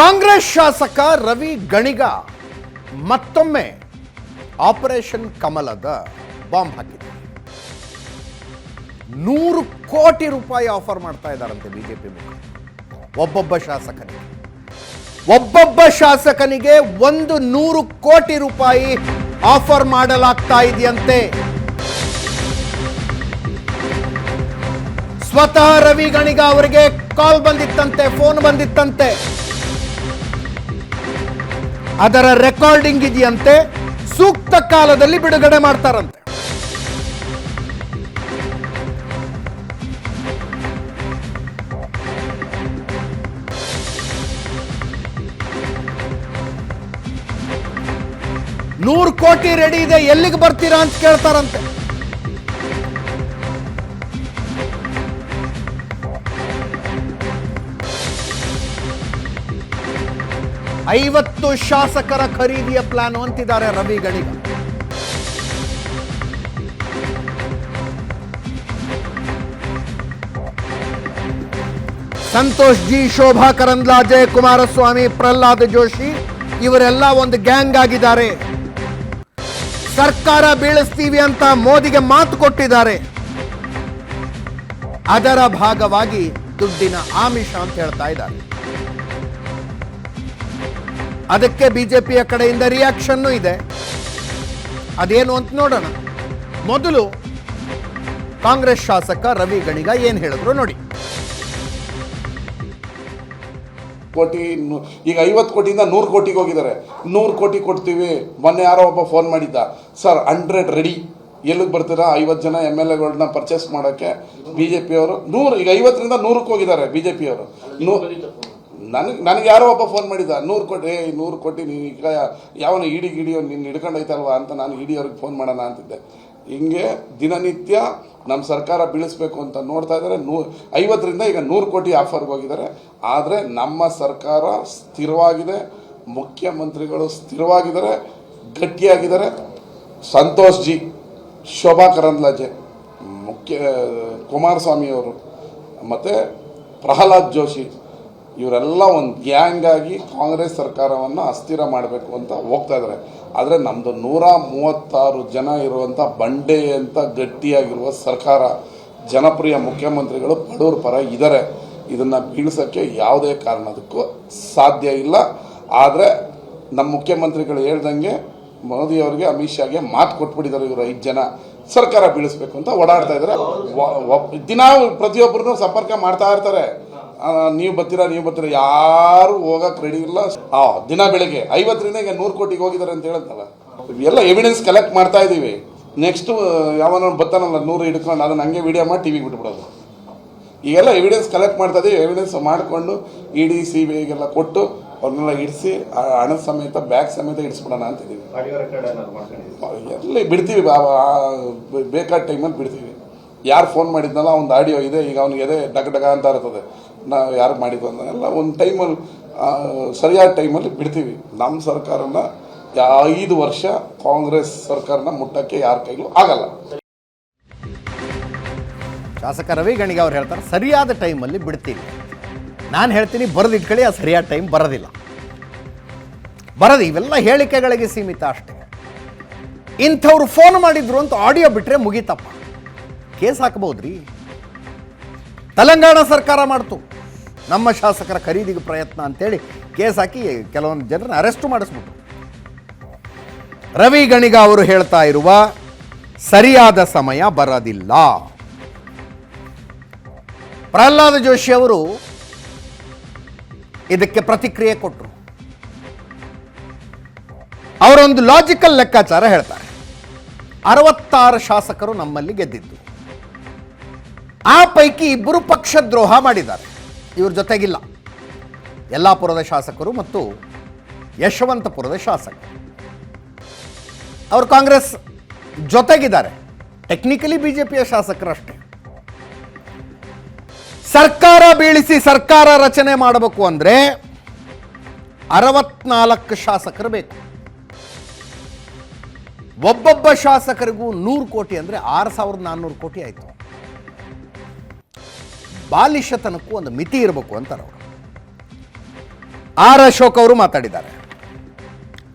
ಕಾಂಗ್ರೆಸ್ ಶಾಸಕ ರವಿ ಗಣಿಗ ಮತ್ತೊಮ್ಮೆ ಆಪರೇಷನ್ ಕಮಲದ ಬಾಂಬ್ ಹಾಕಿದ್ದಾರೆ. ನೂರು ಕೋಟಿ ರೂಪಾಯಿ ಆಫರ್ ಮಾಡ್ತಾ ಇದ್ದಾರಂತೆ ಬಿಜೆಪಿ ಒಬ್ಬೊಬ್ಬ ಶಾಸಕನಿಗೆ. ಒಬ್ಬೊಬ್ಬ ಶಾಸಕನಿಗೆ ಒಂದು ನೂರು ಕೋಟಿ ರೂಪಾಯಿ ಆಫರ್ ಮಾಡಲಾಗ್ತಾ ಇದೆಯಂತೆ. ಸ್ವತಃ ರವಿ ಗಣಿಗ ಅವರಿಗೆ ಕಾಲ್ ಬಂದಿತ್ತಂತೆ, ಫೋನ್ ಬಂದಿತ್ತಂತೆ. ಅದರ ರೆಕಾರ್ಡಿಂಗ್ ಇದೆಯಂತೆ ಸೂಕ್ತ ಕಾಲದಲ್ಲಿ ಬಿಡುಗಡೆ ಮಾಡ್ತಾರಂತೆ. ನೂರು ಕೋಟಿ ರೆಡಿ ಇದೆ, ಎಲ್ಲಿಗೆ ಬರ್ತೀರಾ ಅಂತ ಕೇಳ್ತಾರಂತೆ. ಐವತ್ತು ಶಾಸಕರ ಖರೀದಿಯ ಪ್ಲಾನ್ ಅಂತಿದ್ದಾರೆ ರವಿ ಗಣಿಗ. ಸಂತೋಷ್ ಜಿ, ಶೋಭಾ ಕರಂದ್ಲಾಜೆ ಕುಮಾರಸ್ವಾಮಿ ಪ್ರಹ್ಲಾದ್ ಜೋಶಿ ಇವರೆಲ್ಲ ಒಂದು ಗ್ಯಾಂಗ್ ಆಗಿದ್ದಾರೆ. ಸರ್ಕಾರ ಬೀಳಿಸ್ತೀವಿ ಅಂತ ಮೋದಿಗೆ ಮಾತು ಕೊಟ್ಟಿದ್ದಾರೆ. ಅದರ ಭಾಗವಾಗಿ ದುಡ್ಡಿನ ಆಮಿಷ ಅಂತ ಹೇಳ್ತಾ ಇದ್ದಾರೆ. ಅದಕ್ಕೆ ಬಿಜೆಪಿಯ ಕಡೆಯಿಂದ ರಿಯಾಕ್ಷನ್ನು ಇದೆ. ಅದೇನು ಅಂತ ನೋಡೋಣ. ಮೊದಲು ಕಾಂಗ್ರೆಸ್ ಶಾಸಕ ರವಿ ಗಣಿಗ ಏನ್ ಹೇಳಿದ್ರು ನೋಡಿ. ಕೋಟಿ ಈಗ ಐವತ್ತು ಕೋಟಿಯಿಂದ ನೂರು ಕೋಟಿಗೆ ಹೋಗಿದ್ದಾರೆ. ನೂರು ಕೋಟಿ ಕೊಡ್ತೀವಿ. ಮೊನ್ನೆ ಯಾರೋ ಒಬ್ಬ ಫೋನ್ ಮಾಡಿದ್ದ. ಸರ್ ಹಂಡ್ರೆಡ್ ರೆಡಿ ಎಲ್ಲಿಗೆ ಬರ್ತೀರಾ? ಐವತ್ತು ಜನ ಎಂ ಎಲ್ ಎಗಳನ್ನ ಪರ್ಚೇಸ್ ಮಾಡೋಕ್ಕೆ. ಬಿ ಜೆ ಪಿಯವರು ನೂರು, ಈಗ ಐವತ್ತರಿಂದ ನೂರಕ್ಕೆ ಹೋಗಿದ್ದಾರೆ ಬಿ ಜೆ ಪಿಯವರು ನೂ ನನಗೆ ನನಗೆ ಯಾರೋ ಒಬ್ಬ ಫೋನ್ ಮಾಡಿದ್ದ, ನೂರು ಕೋಟಿ ಏ ನೂರು ಕೋಟಿ, ನೀನು ಈಗ ಯಾವನ ಇಡಿ ಗಿಡಿಯೋ ನಿನ್ನ ಹಿಡ್ಕೊಂಡೈತಲ್ವಾ ಅಂತ ನಾನು ಇಡಿಯವ್ರಿಗೆ ಫೋನ್ ಮಾಡೋಣ ಅಂತಿದ್ದೆ. ಹಿಂಗೆ ದಿನನಿತ್ಯ ನಮ್ಮ ಸರ್ಕಾರ ಬೀಳಿಸ್ಬೇಕು ಅಂತ ನೋಡ್ತಾ ಇದ್ದಾರೆ. ನೂ, ಐವತ್ತರಿಂದ ಈಗ ನೂರು ಕೋಟಿ ಆಫರ್ಗೆ ಹೋಗಿದ್ದಾರೆ. ಆದರೆ ನಮ್ಮ ಸರ್ಕಾರ ಸ್ಥಿರವಾಗಿದೆ, ಮುಖ್ಯಮಂತ್ರಿಗಳು ಸ್ಥಿರವಾಗಿದ್ದಾರೆ, ಗಟ್ಟಿಯಾಗಿದ್ದಾರೆ. ಸಂತೋಷ್ ಜಿ, ಶೋಭಾ ಕರಂದ್ಲಾಜೆ, ಮುಖ್ಯ ಕುಮಾರಸ್ವಾಮಿಯವರು ಮತ್ತು ಪ್ರಹ್ಲಾದ್ ಜೋಶಿ ಇವರೆಲ್ಲ ಒಂದು ಗ್ಯಾಂಗ್ ಆಗಿ ಕಾಂಗ್ರೆಸ್ ಸರ್ಕಾರವನ್ನು ಅಸ್ಥಿರ ಮಾಡಬೇಕು ಅಂತ ಹೋಗ್ತಾ ಇದ್ದಾರೆ ಆದರೆ ನಮ್ಮದು ನೂರ ಮೂವತ್ತಾರು ಜನ ಇರುವಂಥ ಬಂಡೆ ಅಂತ ಗಟ್ಟಿಯಾಗಿರುವ ಸರ್ಕಾರ, ಜನಪ್ರಿಯ ಮುಖ್ಯಮಂತ್ರಿಗಳು ಬಡವ್ರ ಪರ ಇದ್ದಾರೆ ಇದನ್ನು ಬೀಳ್ಸೋಕ್ಕೆ ಯಾವುದೇ ಕಾರಣದಕ್ಕೂ ಸಾಧ್ಯ ಇಲ್ಲ. ಆದರೆ ನಮ್ಮ ಮುಖ್ಯಮಂತ್ರಿಗಳು ಹೇಳ್ದಂಗೆ, ಮೋದಿ ಅವರಿಗೆ, ಅಮಿತ್ ಶಾಗೆ ಮಾತು ಕೊಟ್ಬಿಟ್ಟಿದ್ದಾರೆ ಇವರು ಐದು ಜನ. ಸರ್ಕಾರ ಬೀಳಿಸ್ಬೇಕು ಅಂತ ಓಡಾಡ್ತಾ ಇದ್ದಾರೆ ದಿನ ಪ್ರತಿಯೊಬ್ಬರನ್ನು ಸಂಪರ್ಕ ಮಾಡ್ತಾ ಇರ್ತಾರೆ. ನೀವು ಬರ್ತೀರಾ ನೀವು ಬರ್ತೀರಾ ಯಾರು ಹೋಗಕ್ ರೆಡಿ ಇಲ್ಲ. ಆ ದಿನ ಬೆಳಿಗ್ಗೆ ಐವತ್ತರಿಂದ ಈಗ ನೂರು ಕೋಟಿಗೆ ಹೋಗಿದ್ದಾರೆ ಅಂತ ಹೇಳತ್ತಲ್ಲ ಎಲ್ಲ ಎವಿಡೆನ್ಸ್ ಕಲೆಕ್ಟ್ ಮಾಡ್ತಾ ಇದೀವಿ. ನೆಕ್ಸ್ಟ್ ಯಾವನ ಬರ್ತಾನಲ್ಲ ನೂರು ಹಿಡ್ಕೊಂಡು ಅದನ್ನ ಹಂಗೆ ವಿಡಿಯೋ ಮಾಡಿ ಟಿವಿಗೆ ಬಿಟ್ಬಿಡೋದು. ಈಗೆಲ್ಲ ಎವಿಡೆನ್ಸ್ ಕಲೆಕ್ಟ್ ಮಾಡ್ತಾ ಇದೀವಿ. ಎವಿಡೆನ್ಸ್ ಮಾಡಿಕೊಂಡು ಇಡಿ ಸಿ ಬಿ ಐಗೆಲ್ಲ ಕೊಟ್ಟು ಅವ್ರನ್ನೆಲ್ಲ ಇಡಿಸಿ ಹಣದ ಸಮೇತ ಬ್ಯಾಗ್ ಸಮೇತ ಇಡಿಸ್ಬಿಡೋಣ ಅಂತಿದ್ದೀವಿ ಎಲ್ಲಿ ಬಿಡ್ತೀವಿ ಆ- ಬೇಕಾದ ಟೈಮಲ್ಲಿ ಬಿಡ್ತೀವಿ. ಯಾರು ಫೋನ್ ಮಾಡಿದ್ನಲ್ಲ ಒಂದು ಆಡಿಯೋ ಇದೆ ಈಗ ಅವ್ನಿಗೆ ಎದೆ ಡಗ ಡಗ ಅಂತ ಇರ್ತದೆ. ನಾವು ಯಾರು ಮಾಡಿದ್ದು ಅಂತ ಎಲ್ಲ ಒಂದು ಟೈಮಲ್ಲಿ ಸರಿಯಾದ ಟೈಮಲ್ಲಿ ಬಿಡ್ತೀವಿ. ನಮ್ಮ ಸರ್ಕಾರನ ಐದು ವರ್ಷ ಕಾಂಗ್ರೆಸ್ ಸರ್ಕಾರನ ಮುಟ್ಟಕ್ಕೆ ಯಾರ ಕೈಲೂ ಆಗಲ್ಲ. ಶಾಸಕ ರವಿ ಗಣಿಗ ಅವ್ರು ಹೇಳ್ತಾರೆ, ಸರಿಯಾದ ಟೈಮಲ್ಲಿ ಬಿಡ್ತೀನಿ ನಾನು ಹೇಳ್ತೀನಿ, ಬರೆದಿಟ್ಕೊಳ್ಳಿ, ಆ ಸರಿಯಾದ ಟೈಮ್ ಬರೋದಿಲ್ಲ. ಬರೋದು ಇವೆಲ್ಲ ಹೇಳಿಕೆಗಳಿಗೆ ಸೀಮಿತ ಅಷ್ಟೇ. ಇಂಥವ್ರು ಫೋನ್ ಮಾಡಿದ್ರು ಅಂತ ಆಡಿಯೋ ಬಿಟ್ಟರೆ ಮುಗೀತಪ್ಪ. ಕೇಸ್ ಹಾಕಬಹುದ್ರಿ ತೆಲಂಗಾಣ ಸರ್ಕಾರ ಮಾಡ್ತು. ನಮ್ಮ ಶಾಸಕರ ಖರೀದಿಗೆ ಪ್ರಯತ್ನ ಅಂತೇಳಿ ಕೇಸ್ ಹಾಕಿ ಕೆಲವೊಂದು ಜನರನ್ನ ಅರೆಸ್ಟ್ ಮಾಡಿಸ್ಬಿಟ್ರು. ರವಿ ಗಣಿಗ ಅವರು ಹೇಳ್ತಾ ಇರುವ, ಸರಿಯಾದ ಸಮಯ ಬರೋದಿಲ್ಲ. ಪ್ರಹ್ಲಾದ ಜೋಶಿ ಅವರು ಇದಕ್ಕೆ ಪ್ರತಿಕ್ರಿಯೆ ಕೊಟ್ಟರು ಅವರೊಂದು ಲಾಜಿಕಲ್ ಲೆಕ್ಕಾಚಾರ ಹೇಳ್ತಾರೆ. ಅರವತ್ತಾರು ಶಾಸಕರು ನಮ್ಮಲ್ಲಿ ಗೆದ್ದಿದ್ದು. ಆ ಪೈಕಿ ಇಬ್ಬರು ಪಕ್ಷದ್ರೋಹ ಮಾಡಿದ್ದಾರೆ. ಇವ್ರ ಜೊತೆಗಿಲ್ಲ. ಯಲ್ಲಾಪುರದ ಶಾಸಕರು ಮತ್ತು ಯಶವಂತಪುರದ ಶಾಸಕರು. ಅವರು ಕಾಂಗ್ರೆಸ್ ಜೊತೆಗಿದ್ದಾರೆ. ಟೆಕ್ನಿಕಲಿ ಬಿಜೆಪಿಯ ಶಾಸಕರಷ್ಟೇ. ಸರ್ಕಾರ ಬೀಳಿಸಿ ಸರ್ಕಾರ ರಚನೆ ಮಾಡಬೇಕು ಅಂದ್ರೆ ಅರವತ್ನಾಲ್ಕು ಶಾಸಕರು ಬೇಕು. ಒಬ್ಬೊಬ್ಬ ಶಾಸಕರಿಗೂ ನೂರು ಕೋಟಿ ಅಂದ್ರೆ ಆರು ಸಾವಿರದ ನಾನ್ನೂರು ಕೋಟಿ ಆಯಿತು. ಬಾಲಿಶತನಕ್ಕೂ ಒಂದು ಮಿತಿ ಇರಬೇಕು ಅಂತಾರೆ ಅವರು. ಆರ್ ಅಶೋಕ್ ಅವರು ಮಾತಾಡಿದ್ದಾರೆ.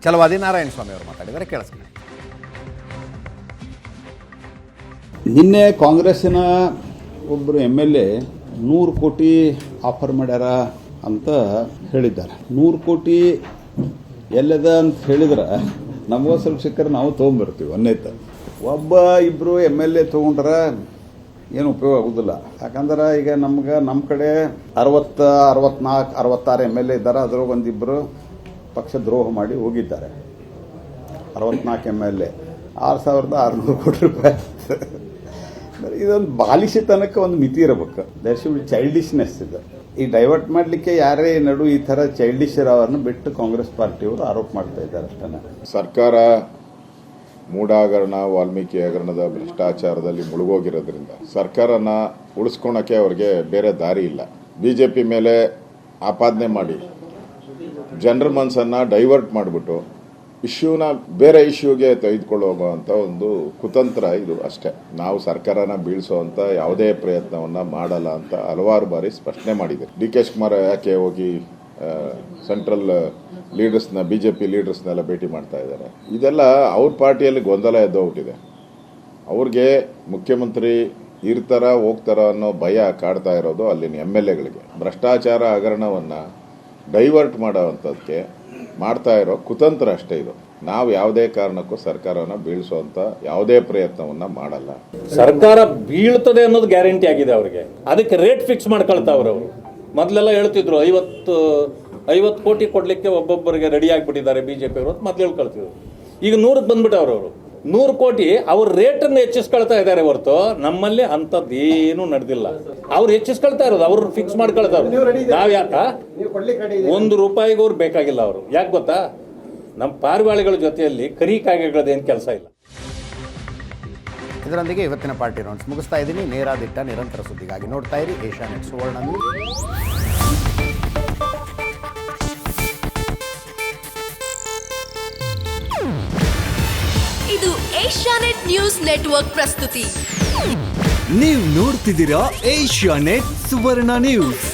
ಚಲವಾದಿ ನಾರಾಯಣ ಸ್ವಾಮಿ ಅವರು ಮಾತಾಡಿದ್ದಾರೆ, ಕೇಳಿಸ್ಕೊಳ್ಳಿ. ನಿನ್ನೆ ಕಾಂಗ್ರೆಸ್ಸಿನ ಒಬ್ಬರು ಎಂ ಎಲ್ ಎ ನೂರು ಕೋಟಿ ಆಫರ್ ಮಾಡ್ಯಾರ ಅಂತ ಹೇಳಿದ್ದಾರೆ. ನೂರು ಕೋಟಿ ಎಲ್ಲದ ಅಂತ ಹೇಳಿದ್ರೆ ನಮಗೋಸ್ಕರ ಸಿಕ್ಕರೆ ನಾವು ತೊಗೊಂಬರ್ತೀವಿ ಒಂದೇ ಒಬ್ಬ ಇಬ್ಬರು ಎಂ ಎಲ್ ಎ ತೊಗೊಂಡ್ರೆ ಏನು ಉಪಯೋಗ ಆಗೋದಿಲ್ಲ. ಯಾಕಂದ್ರೆ ಈಗ ನಮ್ಗೆ ನಮ್ಮ ಕಡೆ ಅರವತ್ತ ಅರವತ್ನಾಲ್ಕು ಅರವತ್ತಾರು ಎಂ ಎಲ್ ಎ ಇದ್ದಾರೆ ಅದ್ರಾಗ ಒಂದಿಬ್ಬರು ಪಕ್ಷ ದ್ರೋಹ ಮಾಡಿ ಹೋಗಿದ್ದಾರೆ. ಅರವತ್ನಾಲ್ಕು ಎಂ ಎಲ್ ಎ ಆರು ಸಾವಿರದ ಆರುನೂರು ಕೋಟಿ ರೂಪಾಯಿ. ಇದೊಂದು ಬಾಲಿಶತನಕ್ಕೆ ಒಂದು ಮಿತಿ ಇರಬೇಕು. ದರ್ ಶುಡ್ ಚೈಲ್ಡಿಶ್ನೆಸ್ ಇದೆ. ಈ ಡೈವರ್ಟ್ ಮಾಡಲಿಕ್ಕೆ ಯಾರೇ ನಡು ಈ ಥರ ಚೈಲ್ಡಿಶ್ ಅವರನ್ನು ಬಿಟ್ಟು ಕಾಂಗ್ರೆಸ್ ಪಾರ್ಟಿಯವರು ಆರೋಪ ಮಾಡ್ತಾ ಇದ್ದಾರೆ ಅಷ್ಟೇ ಸರ್ಕಾರ ಮೂಢಾಗರಣ ವಾಲ್ಮೀಕಿ ಹಗರಣದ ಭ್ರಷ್ಟಾಚಾರದಲ್ಲಿ ಮುಳುಗೋಗಿರೋದ್ರಿಂದ ಸರ್ಕಾರನ ಉಳಿಸ್ಕೊಳಕ್ಕೆ ಅವ್ರಿಗೆ ಬೇರೆ ದಾರಿ ಇಲ್ಲ. ಬಿಜೆಪಿ ಮೇಲೆ ಆಪಾದನೆ ಮಾಡಿ, ಜನರ ಮನಸ್ಸನ್ನ ಡೈವರ್ಟ್ ಮಾಡಿಬಿಟ್ಟು ಇಶ್ಯೂನ ಬೇರೆ ಇಶ್ಯೂಗೆ ತೆಗೆದುಕೊಳ್ಳುವಂತ ಒಂದು ಕುತಂತ್ರ ಇದು ಅಷ್ಟೇ. ನಾವು ಸರ್ಕಾರನ ಬೀಳಿಸುವಂತ ಯಾವುದೇ ಪ್ರಯತ್ನವನ್ನ ಮಾಡಲ್ಲ ಅಂತ ಹಲವಾರು ಬಾರಿ ಸ್ಪಷ್ಟನೆ ಮಾಡಿದೆ. ಡಿ ಕೆ ಶಿವಕುಮಾರ್ ಯಾಕೆ ಹೋಗಿ ಸೆಂಟ್ರಲ್ ಲೀಡರ್ಸ್ನ ಬಿ ಜೆ ಪಿ ಲೀಡರ್ಸ್ನೆಲ್ಲ ಭೇಟಿ ಮಾಡ್ತಾ ಇದ್ದಾರೆ. ಇದೆಲ್ಲ ಅವ್ರ ಪಾರ್ಟಿಯಲ್ಲಿ ಗೊಂದಲ ಎದ್ದೋಗ್ಬಿಟ್ಟಿದೆ ಅವ್ರಿಗೆ ಮುಖ್ಯಮಂತ್ರಿ ಇರ್ತಾರ, ಹೋಗ್ತಾರ ಅನ್ನೋ ಭಯ ಕಾಡ್ತಾ ಇರೋದು ಅಲ್ಲಿನ ಎಂ ಎಲ್ ಎಗಳಿಗೆ. ಭ್ರಷ್ಟಾಚಾರ ಹಗರಣವನ್ನು ಡೈವರ್ಟ್ ಮಾಡೋವಂಥದ್ದಕ್ಕೆ ಮಾಡ್ತಾ ಇರೋ ಕುತಂತ್ರ ಅಷ್ಟೇ ಇದು. ನಾವು ಯಾವುದೇ ಕಾರಣಕ್ಕೂ ಸರ್ಕಾರನ ಬೀಳಿಸುವಂತ ಯಾವುದೇ ಪ್ರಯತ್ನವನ್ನ ಮಾಡಲ್ಲ. ಸರ್ಕಾರ ಬೀಳ್ತದೆ ಅನ್ನೋದು ಗ್ಯಾರಂಟಿ ಆಗಿದೆ ಅವರಿಗೆ. ಅದಕ್ಕೆ ರೇಟ್ ಫಿಕ್ಸ್ ಮಾಡ್ಕೊಳ್ತಾವ್ರೆ ಅವರು. ಮೊದಲೆಲ್ಲ ಹೇಳ್ತಿದ್ರು ಐವತ್ತು ಐವತ್ತು ಕೋಟಿ ಕೊಡ್ಲಿಕ್ಕೆ ಒಬ್ಬೊಬ್ಬರಿಗೆ ರೆಡಿ ಆಗಿಬಿಟ್ಟಿದ್ದಾರೆ ಬಿಜೆಪಿ ಅವರು ಅಂತ ಮೊದಲು ಹೇಳ್ಕೊಳ್ತಿದ್ರು. ಈಗ ನೂರಕ್ಕೆ ಬಂದ್ಬಿಟ್ಟವ್ರು ಅವರು. ನೂರು ಕೋಟಿ ಅವ್ರ ರೇಟನ್ನು ಹೆಚ್ಚಿಸ್ಕೊಳ್ತಾ ಇದ್ದಾರೆ ಹೊರತು ನಮ್ಮಲ್ಲಿ ಅಂಥದ್ದೇನು ನಡೆದಿಲ್ಲ. ಅವ್ರು ಹೆಚ್ಚಿಸ್ಕೊಳ್ತಾ ಇರೋದು ಅವ್ರು ಫಿಕ್ಸ್ ಮಾಡ್ಕೊಳ್ತಾರೆ ನಾವು ಯಾಕ? ಒಂದು ರೂಪಾಯಿಗೂ ಅವ್ರು ಬೇಕಾಗಿಲ್ಲ ಅವರು. ಯಾಕೆ ಗೊತ್ತಾ? ನಮ್ಮ ಪಾರಿವಾಳಿಗಳ ಜೊತೆಯಲ್ಲಿ ಕರಿ ಏನು ಕೆಲಸ ಇಲ್ಲ. ಇದರೊಂದಿಗೆ ಇವತ್ತಿನ ಪಾರ್ಟಿ ರೌಂಡ್ಸ್ ಮುಗಿಸ್ತಾ ಇದ್ದೀನಿ. ನೇರ ದಿಟ್ಟ ನಿರಂತರ ಸುದ್ದಿಗಾಗಿ ನೋಡ್ತಾ ಇರಿ. ಏಷ್ಯಾ ನೆಟ್ ಸುವರ್ಣ ಇದು ಇದು ಏಷ್ಯಾನೆಟ್ ನ್ಯೂಸ್ ನೆಟ್ವರ್ಕ್ ಪ್ರಸ್ತುತಿ. ನೀವು ನೋಡ್ತಿದ್ದೀರಾ ಏಷ್ಯಾ ನೆಟ್ ಸುವರ್ಣ ನ್ಯೂಸ್